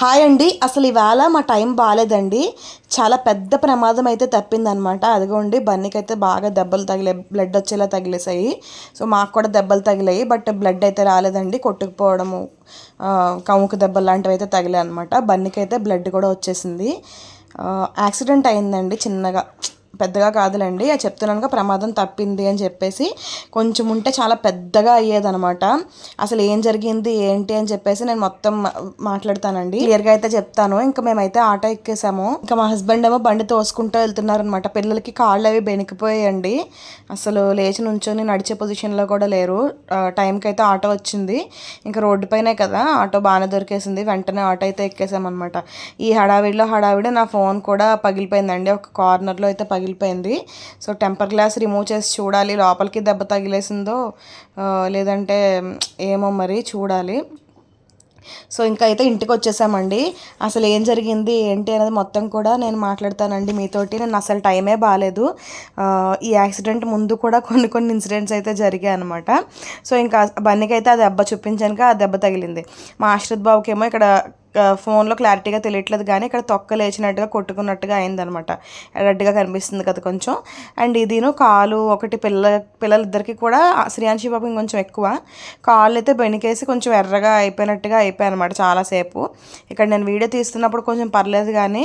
Hi అండి. అసలు ఇవాళ మా టైం బాగాలేదండి చాలా పెద్ద ప్రమాదం అయితే తప్పిందనమాట అదిగోండి బన్నీకి అయితే బాగా దెబ్బలు తగిలే బ్లడ్ వచ్చేలా తగిలేసాయి సో మాకు కూడా దెబ్బలు తగిలాయి బట్ బ్లడ్ అయితే రాలేదండి. కొట్టుకుపోవడము కముకు దెబ్బలు లాంటివి అయితే తగిలాయి అనమాట బన్నీకి అయితే బ్లడ్ కూడా వచ్చేసింది. యాక్సిడెంట్ అయిందండి చిన్నగా. పెద్దగా కాదులేండి. అది చెప్తున్నానుగా ప్రమాదం తప్పింది అని చెప్పేసి కొంచెం ఉంటే చాలా పెద్దగా అయ్యేదనమాట. అసలు ఏం జరిగింది ఏంటి అని చెప్పేసి నేను మొత్తం మా- మాట్లాడతానండి. క్లియర్గా అయితే చెప్తాను. ఇంకా మేమైతే ఆటో ఎక్కేసాము. ఇంకా మా హస్బెండ్ ఏమో బండి తోసుకుంటూ వెళ్తున్నారనమాట. పిల్లలకి కాళ్ళు అవి బెనికిపోయాయండి అసలు లేచి నుంచొని నడిచే పొజిషన్లో కూడా లేరు. టైంకి అయితే ఆటో వచ్చింది. ఇంకా రోడ్డు పైనే కదా ఆటో బాగానే దొరికేసింది. వెంటనే ఆటో అయితే ఎక్కేసామన్నమాట ఈ హడావిడిలో హడావిడి నా ఫోన్ కూడా పగిలిపోయిందండి. ఒక కార్నర్లో అయితే పగిలిపోయింది సో టెంపర్ గ్లాస్ రిమూవ్ చేసి చూడాలి లోపలికి దెబ్బ తగిలేసిందో లేదంటే ఏమో మరి చూడాలి. సో ఇంకా అయితే ఇంటికి వచ్చేసామండి. అసలు ఏం జరిగింది ఏంటి అనేది మొత్తం కూడా నేను మాట్లాడతానండి మీతోటి. నేను అసలు టైమే బాగాలేదు ఈ యాక్సిడెంట్ ముందు కూడా కొన్ని కొన్ని ఇన్సిడెంట్స్ అయితే జరిగాయి అనమాట సో ఇంకా బన్నీకి అయితే ఆ దెబ్బ చూపించాక ఆ దెబ్బ తగిలింది. మా ఆశ్రిత్ బాబుకి ఏమో ఇక్కడ ఫోన్లో క్లారిటీగా తెలియట్లేదు కానీ ఇక్కడ తొక్క లేచినట్టుగా కొట్టుకున్నట్టుగా అయిందనమాట. రెడ్గా కనిపిస్తుంది కదా కొంచెం. అండ్ ఇదిను కాలు ఒకటి పిల్ల పిల్లలిద్దరికి కూడా శ్రీయాంశి బాబు ఇంకొంచెం ఎక్కువ. కాళ్ళు అయితే బెనికేసి కొంచెం ఎర్రగా అయిపోయినట్టుగా అయిపోయాయి అనమాట చాలాసేపు. ఇక్కడ నేను వీడియో తీస్తున్నప్పుడు కొంచెం పర్లేదు కానీ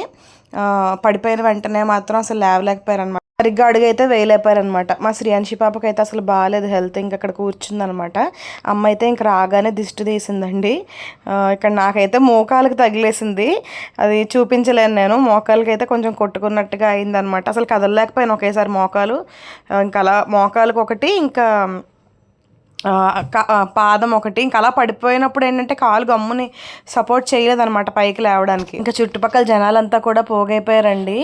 పడిపోయిన వెంటనే మాత్రం అసలు లేవలేకపోయారు అనమాట సరిగ్గా అయితే వేయలేపారనమాట మా శ్రీయాంశి పాపకి అయితే అసలు బాగాలేదు హెల్త్ ఇంకా అక్కడ కూర్చుందనమాట అమ్మ అయితే ఇంక రాగానే దిష్టి తీసిందండి. ఇక్కడ నాకైతే మోకాలకు తగిలేసింది. అది చూపించలేను నేను. మోకాలకి అయితే కొంచెం కొట్టుకున్నట్టుగా అయిందనమాట అసలు కదలలేకపోయాను ఒకేసారి మోకాలు. ఇంకా అలా మోకాలకు ఒకటి ఇంకా పాదం ఒకటి. ఇంకా అలా పడిపోయినప్పుడు ఏంటంటే కాలు గమ్ముని సపోర్ట్ చేయలేదన్నమాట పైకి లేవడానికి. ఇంకా చుట్టుపక్కల జనాలంతా కూడా పోగైపోయారండి.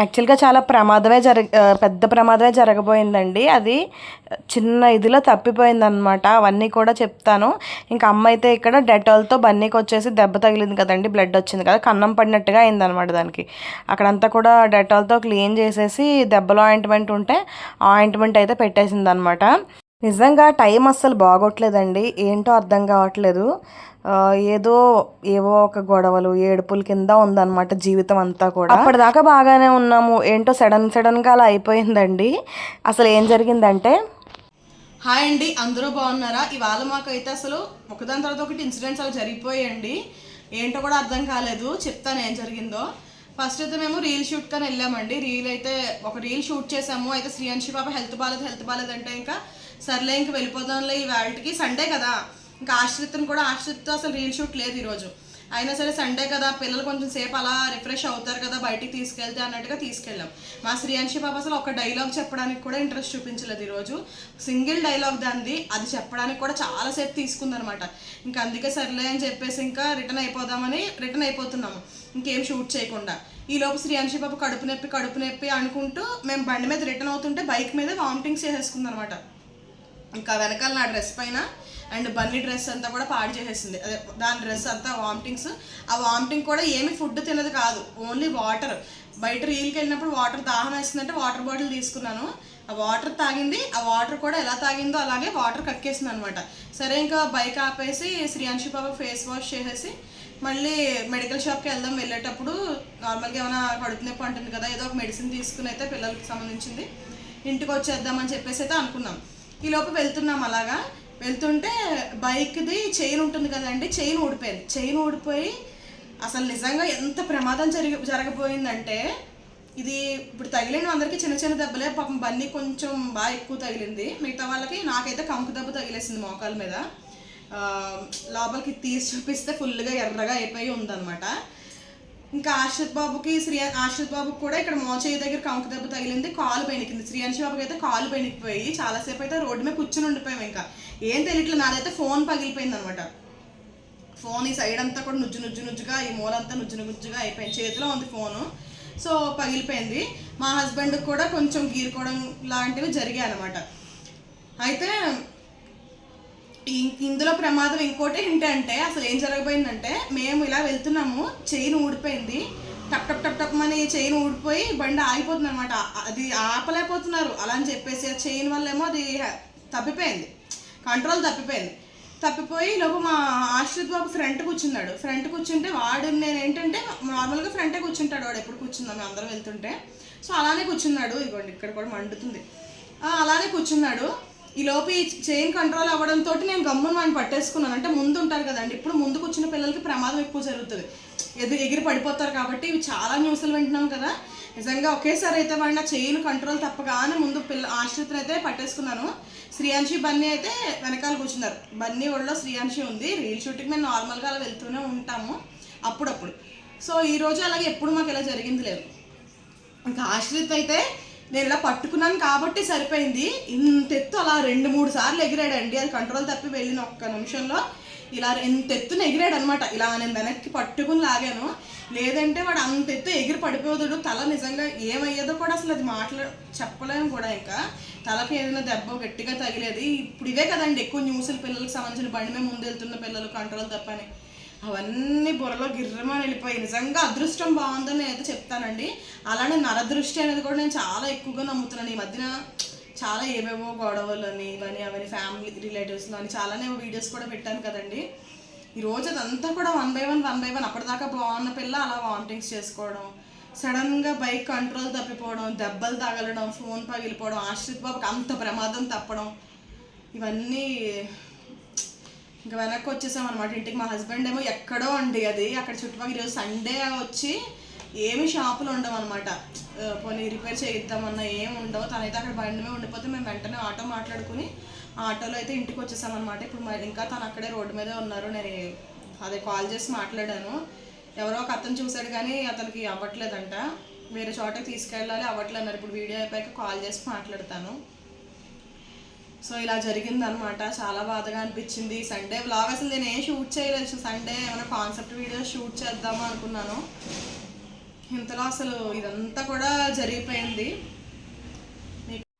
యాక్చువల్గా చాలా ప్రమాదమే జరగ పెద్ద ప్రమాదమే జరగబోయిందండి. అది చిన్న ఇదిలో తప్పిపోయిందనమాట అవన్నీ కూడా చెప్తాను. ఇంకా అమ్మ అయితే ఇక్కడ డెటాల్తో బన్నీకి వచ్చేసి దెబ్బ తగిలింది కదండి బ్లడ్ వచ్చింది కదా కన్నం పడినట్టుగా అయిందనమాట దానికి. అక్కడంతా కూడా డెటాల్తో క్లీన్ చేసేసి దెబ్బలో ఆయింట్మెంట్ ఉంటే ఆయింట్మెంట్ అయితే పెట్టేసింది అనమాట నిజంగా టైం అస్సలు బాగోట్లేదండి. ఏంటో అర్థం కావట్లేదు. ఏదో ఏవో ఒక గొడవలు ఏడుపుల కింద ఉందన్నమాట జీవితం అంతా కూడా. అప్పటిదాకా బాగానే ఉన్నాము. ఏంటో సడన్ సడన్గా అలా అయిపోయిందండి. అసలు ఏం జరిగిందంటే? హాయ్ అండి అందరూ బాగున్నారా? ఇవాళ మాకైతే అసలు ఒకదాని తర్వాత ఒకటి ఇన్సిడెంట్స్ అలా జరిగిపోయాయండి. ఏంటో కూడా అర్థం కాలేదు. చెప్తాను ఏం జరిగిందో. ఫస్ట్ అయితే మేము రీల్ షూట్ కానీ వెళ్ళామండి. రీల్ అయితే ఒక రీల్ షూట్ చేసాము. అయితే శ్రీయాంశి పాప హెల్త్ బాగాలేదు హెల్త్ బాగాలేదు అంటే ఇంకా సర్లే ఇంక వెళ్ళిపోదాంలే ఈ వాళ్ళకి సండే కదా. ఇంకా ఆశ్రిత్ని కూడా ఆశ్రిత్తో అసలు రీల్ షూట్ లేదు ఈరోజు. అయినా సరే సండే కదా. పిల్లలు కొంచెం సేపు అలా రిఫ్రెష్ అవుతారు కదా బయటికి తీసుకెళ్తే అన్నట్టుగా తీసుకెళ్ళాం. మా శ్రీయాంశి పాప అసలు ఒక డైలాగ్ చెప్పడానికి కూడా ఇంట్రెస్ట్ చూపించలేదు ఈరోజు. సింగిల్ డైలాగ్ దాన్ని అది చెప్పడానికి కూడా చాలాసేపు తీసుకుందనమాట. ఇంకా అందుకే సర్లే అని చెప్పేసి ఇంకా రిటర్న్ అయిపోదామని రిటర్న్ అయిపోతున్నాము. ఇంకేం షూట్ చేయకుండా. ఈ లోపు శ్రీయాంశి పాప కడుపు నొప్పి కడుపు నొప్పి అనుకుంటూ మేము బండి మీద రిటర్న్ అవుతుంటే బైక్ మీద వామిటింగ్స్ చేసేసుకుందనమాట. ఇంకా వెనకాల నా డ్రెస్ పైన అండ్ బన్నీ డ్రెస్ అంతా కూడా పాడు చేసేసింది. అదే దాని డ్రెస్ అంతా వామిటింగ్స్. ఆ వామిటింగ్ కూడా ఏమి ఫుడ్ తినదు కాదు. Only water. బయట రీల్కి వెళ్ళినప్పుడు వాటర్ దాహం వేస్తుందంటే వాటర్ బాటిల్ తీసుకున్నాను. ఆ వాటర్ తాగింది. ఆ వాటర్ కూడా ఎలా తాగిందో అలాగే వాటర్ కక్కేసింది అనమాట సరే ఇంకా బైక్ ఆపేసి శ్రీయాంశి బాబా ఫేస్ వాష్ చేసేసి మళ్ళీ మెడికల్ షాప్కి వెళ్దాం వెళ్ళేటప్పుడు నార్మల్గా ఏమైనా కడుపు నొప్పి అంటుంది కదా ఏదో ఒక మెడిసిన్ తీసుకుని అయితే పిల్లలకి సంబంధించింది. ఇంటికి వచ్చేద్దామని చెప్పేసి అయితే అనుకున్నాం. ఈ లోపు వెళ్తున్నాం అలాగా. వెళ్తుంటే బైక్ది చైన్ ఉంటుంది కదండి చైన్ ఊడిపోయింది. చైన్ ఊడిపోయి అసలు నిజంగా ఎంత ప్రమాదం జరిగి జరగబోయిందంటే ఇది ఇప్పుడు తగిలిన అందరికీ చిన్న చిన్న దెబ్బలే పాపం బన్నీ కొంచెం బాగా ఎక్కువ తగిలింది. మిగతా వాళ్ళకి నాకైతే కంకు దెబ్బ తగిలేసింది మోకాల మీద. లోపలికి తీసి చూపిస్తే ఫుల్గా ఎర్రగా అయిపోయి ఉందన్నమాట. ఇంకా ఆశ్రిత్ బాబుకి శ్రీ ఆశ్రిత్ బాబుకి కూడా ఇక్కడ మోచేయి దగ్గర కంకు దెబ్బ తగిలింది కాలు బెనికింది శ్రీయాంశి బాబుకి అయితే కాలు బెనికిపోయి చాలాసేపు అయితే రోడ్డు మీద కూర్చుని ఉండిపోయాం ఇంకా. ఏం తెలియట్లేదు నాదైతే ఫోన్ పగిలిపోయింది అనమాట ఫోన్ ఈ సైడ్ అంతా కూడా నుజ్జు నుజ్జు నుజ్జుగా ఈ మూలంతా నుజ్జు నుజ్జుగా అయిపోయింది. చేతిలో ఉంది ఫోను. సో పగిలిపోయింది. మా హస్బెండ్ కూడా కొంచెం గీరుకోవడం లాంటివి జరిగాయి అనమాట అయితే ఇందులో ప్రమాదం ఇంకోటి ఏంటంటే అసలు ఏం జరగబోయిందంటే మేము ఇలా వెళ్తున్నాము చైన్ ఊడిపోయింది. టప్ టప్ టప్ టప్ అని చైన్ ఊడిపోయి బండి ఆగిపోతుంది అనమాట అది ఆపలేకపోతున్నారు. అలా అని చెప్పేసి ఆ చైన్ వల్ల ఏమో అది తప్పిపోయింది. కంట్రోల్ తప్పిపోయింది. తప్పిపోయి లోపు మా ఆశ్రిత్ బాబు ఫ్రంట్ కూర్చున్నాడు. ఫ్రంట్ కూర్చుంటే వాడు నేను ఏంటంటే నార్మల్గా ఫ్రంటే కూర్చుంటాడు వాడు ఎప్పుడు కూర్చుందాం మేము అందరం వెళ్తుంటే. సో అలానే కూర్చున్నాడు. ఇదిగోండి ఇక్కడ కూడా మండుతుంది. అలానే కూర్చున్నాడు. ఈ లోపు ఈ చైన్ కంట్రోల్ అవ్వడంతో నేను గమ్మున వాడిని పట్టేసుకున్నాను. అంటే ముందు ఉంటారు కదండి. ఇప్పుడు ముందు కూర్చున్న పిల్లలకి ప్రమాదం ఎక్కువ జరుగుతుంది. ఎదురు ఎగిరి పడిపోతారు కాబట్టి ఇవి చాలా న్యూస్లు వింటున్నాం కదా. నిజంగా ఒకేసారి అయితే వాడిన చైన్ కంట్రోల్ తప్పగానే ముందు పిల్ల ఆశ్రితను అయితే పట్టేసుకున్నాను. శ్రీయాంశి బన్నీ అయితే వెనకాల కూర్చున్నారు. బన్నీ ఒళ్ళో శ్రీయాంశి ఉంది. రీల్ షూటింగ్ మేము నార్మల్గా అలా వెళ్తూనే ఉంటాము అప్పుడప్పుడు. సో ఈరోజు అలాగే ఎప్పుడు మాకు ఇలా జరిగింది లేదు. ఇంకా ఆశ్రిత్ అయితే నేను ఇలా పట్టుకున్నాను కాబట్టి సరిపోయింది. ఇంతెత్తు అలా రెండు మూడు సార్లు ఎగిరాడండి. అది కంట్రోల్ తప్పి వెళ్ళిన ఒక్క నిమిషంలో ఇలా ఇంత ఎత్తున ఎగిరాడు అనమాట ఇలా నేను వెనక్కి పట్టుకుని లాగాను. లేదంటే వాడు అంత ఎత్తు ఎగిరి పడిపోతాడు. తల నిజంగా ఏమయ్యేదో కూడా అసలు అది మాట్లా చెప్పలేము కూడా ఇంకా. తలకి ఏదైనా దెబ్బ గట్టిగా తగిలేది. ఇప్పుడు ఇవే కదండి. ఎక్కువ న్యూస్లు పిల్లలకు సంబంధించిన బండి మీద ముందు వెళ్తున్న పిల్లలు కంట్రోల్ తప్పని. అవన్నీ బుర్రలో గిర్రమని వెళ్ళిపోయి. నిజంగా అదృష్టం బాగుందని నేనైతే చెప్తానండి. అలానే నరదృష్టి అనేది కూడా నేను చాలా ఎక్కువగా నమ్ముతున్నాను. ఈ మధ్యన చాలా ఏవేవో గొడవలు అని ఇవని అవని ఫ్యామిలీ రిలేటివ్స్లో అని చాలానే వీడియోస్ కూడా పెట్టాను కదండి. ఈ రోజు అదంతా కూడా one by one one by one అప్పటిదాకా బాగున్న పిల్ల అలా వామిటింగ్స్ చేసుకోవడం సడన్గా బైక్ కంట్రోల్ తప్పిపోవడం దెబ్బలు తగలడం ఫోన్ పగిలిపోవడం ఆశ్రిత్ బాబుకి అంత ప్రమాదం తప్పడం ఇవన్నీ ఇంకా వెనక్కి వచ్చేసాం అనమాట ఇంటికి మా హస్బెండ్ ఏమో ఎక్కడో అండి అది. అక్కడ చుట్టుపక్కల ఈరోజు సండే వచ్చి ఏమి షాపులు ఉండవు అనమాట పోనీ రిపేర్ చేయిద్దామన్నా ఏం ఉండవు. తనైతే అక్కడ బండి మీద ఉండిపోతే మేము వెంటనే ఆటో మాట్లాడుకుని ఆటోలో అయితే ఇంటికి వచ్చేసాం అనమాట ఇప్పుడు మరి ఇంకా తను అక్కడే రోడ్డు మీదే ఉన్నారు. నేను అదే కాల్ చేసి మాట్లాడాను. ఎవరో ఒక అతను చూశాడు కానీ అతనికి అవ్వట్లేదంట. వేరే చోటకి తీసుకెళ్ళాలి అవ్వట్లేదు అన్నారు. ఇప్పుడు వీడియో అయిపోయాక కాల్ చేసి మాట్లాడతాను. సో ఇలా జరిగింది అనమాట చాలా బాధగా అనిపించింది. సండే వ్లాగ్ అసలు నేను ఏం షూట్ చేయలేదు. సండే ఏమైనా కాన్సెప్ట్ వీడియో షూట్ చేద్దామా అనుకున్నాను. ఇంతలో అసలు ఇదంతా కూడా జరిగిపోయింది.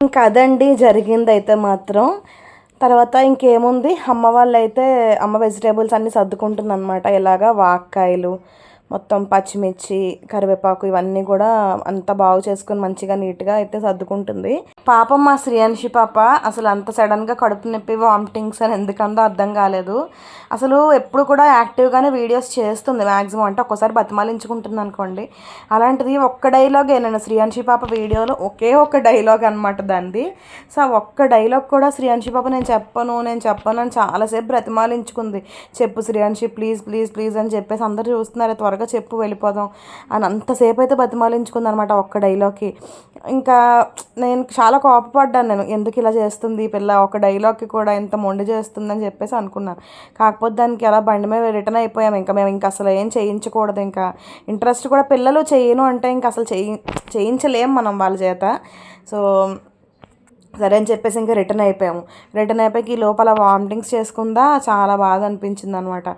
ఇంకా అదండి జరిగింది అయితే మాత్రం. తర్వాత ఇంకేముంది? అమ్మ వాళ్ళు అయితే అమ్మ వెజిటేబుల్స్ అన్నీ సర్దుకుంటుంది అనమాట ఇలాగా వాక్కాయలు మొత్తం పచ్చిమిర్చి కరివేపాకు ఇవన్నీ కూడా అంత బాగు చేసుకుని మంచిగా నీట్గా అయితే సర్దుకుంటుంది. పాపం మా శ్రీయాన్షి పాప అసలు అంత సడన్గా కడుపు నొప్పి వామిటింగ్స్ అని ఎందుకందో అర్థం కాలేదు. అసలు ఎప్పుడు కూడా యాక్టివ్గానే వీడియోస్ చేస్తుంది మ్యాక్సిమం అంటే ఒక్కోసారి బతిమాలించుకుంటుంది అనుకోండి. అలాంటిది ఒక్క డైలాగే నేను శ్రీయాన్షి పాప వీడియోలో ఒకే ఒక్క డైలాగ్ అనమాట దానిది. సో ఒక్క డైలాగ్ కూడా శ్రీయాన్షి పాప నేను చెప్పను నేను చెప్పను అని చాలాసేపు బ్రతిమాలించుకుంది. చెప్పు శ్రీయాన్షి ప్లీజ్ ప్లీజ్ ప్లీజ్ అని చెప్పేసి అందరూ చూస్తున్నారు త్వరగా. త్వరగా చెప్పు వెళ్ళిపోదాం అని అంతసేపు అయితే బతిమాలించుకుంది అనమాట ఒక్క డైలాగ్కి. ఇంకా నేను చాలా కోపపడ్డాను నేను ఎందుకు ఇలా చేస్తుంది పిల్ల? ఒక డైలాగ్కి కూడా ఇంత మొండి చేస్తుందని చెప్పేసి అనుకున్నాను. కాకపోతే దానికి అలా బండి మీద రిటర్న్ అయిపోయాము ఇంకా మేము ఇంకా అసలు ఏం చేయించకూడదు. ఇంకా ఇంట్రెస్ట్ కూడా పిల్లలు చేయను అంటే ఇంకా అసలు చేయి చేయించలేం మనం వాళ్ళ చేత. సో సరే అని చెప్పేసి ఇంకా రిటర్న్ అయిపోయాము. రిటర్న్ అయిపోయి ఈ లోపల వామిటింగ్స్ చేసుకుందా చాలా బాధ అనిపించింది అనమాట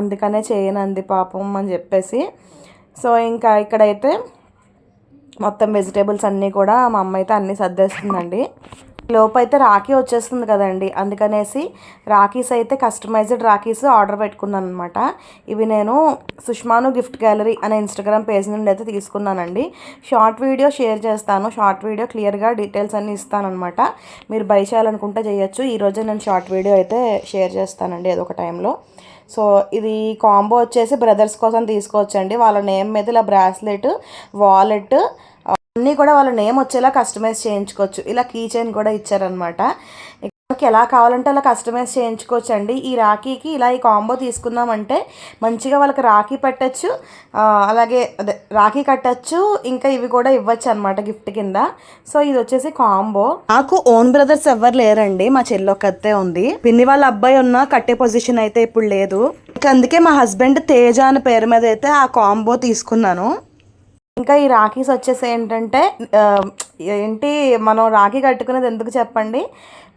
అందుకనే చేయనంది పాపం అని చెప్పేసి. సో ఇంకా ఇక్కడైతే మొత్తం వెజిటేబుల్స్ అన్నీ కూడా మా అమ్మ అయితే అన్నీ సర్దేస్తుందండి. లోపు అయితే రాఖీ వచ్చేస్తుంది కదండి. అందుకనేసి రాఖీస్ అయితే కస్టమైజ్డ్ రాఖీస్ ఆర్డర్ పెట్టుకున్నాను అనమాట ఇవి నేను సుష్మాను గిఫ్ట్ గ్యాలరీ అనే ఇన్స్టాగ్రామ్ పేజ్ నుండి అయితే తీసుకున్నానండి. షార్ట్ వీడియో షేర్ చేస్తాను. షార్ట్ వీడియో క్లియర్గా డీటెయిల్స్ అన్నీ ఇస్తానమాట మీరు బై చేయాలనుకుంటే చేయొచ్చు. ఈరోజే నేను షార్ట్ వీడియో అయితే షేర్ చేస్తానండి ఏదో ఒక టైంలో. సో ఇది కాంబో వచ్చేసి బ్రదర్స్ కోసం తీసుకోవచ్చండి. వాళ్ళ నేమ్ మీద ఇలా బ్రాస్లెట్ వాలెట్ అన్నీ కూడా వాళ్ళ నేమ్ వచ్చేలా కస్టమైజ్ చేయించుకోవచ్చు. ఇలా కీ చైన్ కూడా ఇచ్చారనమాట మనకి ఎలా కావాలంటే అలా కస్టమైజ్ చేయించుకోవచ్చు అండి ఈ రాఖీకి ఇలా ఈ కాంబో తీసుకున్నామంటే మంచిగా వాళ్ళకి రాఖీ పెట్టచ్చు. అలాగే అదే రాఖీ కట్టచ్చు. ఇంకా ఇవి కూడా ఇవ్వచ్చు అనమాట గిఫ్ట్ కింద. సో ఇది వచ్చేసి కాంబో నాకు ఓన్ బ్రదర్స్ ఎవరు లేరండి. మా చెల్లి ఒక్కతే ఉంది. పిన్ని వాళ్ళ అబ్బాయి ఉన్న కట్టే పొజిషన్ అయితే ఇప్పుడు లేదు. ఇంకా అందుకే మా హస్బెండ్ తేజ అనే పేరు మీద అయితే ఆ కాంబో తీసుకున్నాను. ఇంకా ఈ రాఖీస్ వచ్చేసి ఏంటంటే ఏంటి మనం రాఖీ కట్టుకునేది ఎందుకు చెప్పండి?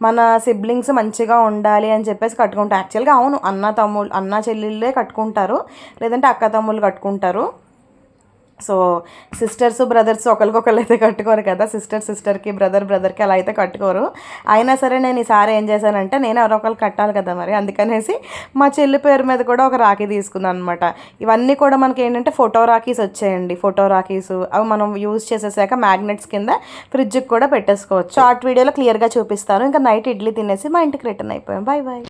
మన సిబ్లింగ్స్ మంచిగా ఉండాలి అని చెప్పేసి కట్టుకుంటాం యాక్చువల్గా అవును అన్న తమ్ముళ్ళు అన్న చెల్లెళ్ళే కట్టుకుంటారు. లేదంటే అక్క తమ్ముళ్ళు కట్టుకుంటారు. సో సిస్టర్స్ బ్రదర్స్ ఒకరికొకరు అయితే కట్టుకోరు కదా. సిస్టర్ సిస్టర్కి బ్రదర్ బ్రదర్కి అలా అయితే కట్టుకోరు. అయినా సరే నేను ఈసారి ఏం చేశానంటే నేను ఎవరో కట్టాలి కదా మరి. అందుకనేసి మా చెల్లి పేరు మీద కూడా ఒక రాఖీ తీసుకున్నాను అనమాట ఇవన్నీ కూడా మనకి ఏంటంటే ఫోటో రాఖీస్ వచ్చాయండి. ఫోటో రాఖీస్ అవి మనం యూజ్ చేసేసాక మ్యాగ్నెట్స్ కింద ఫ్రిడ్జ్కి కూడా పెట్టేసుకోవచ్చు. షార్ట్ వీడియోలో క్లియర్గా చూపిస్తాను. ఇంకా నైట్ ఇడ్లీ తినేసి మా ఇంటికి రిటర్న్ అయిపోయాం. Bye bye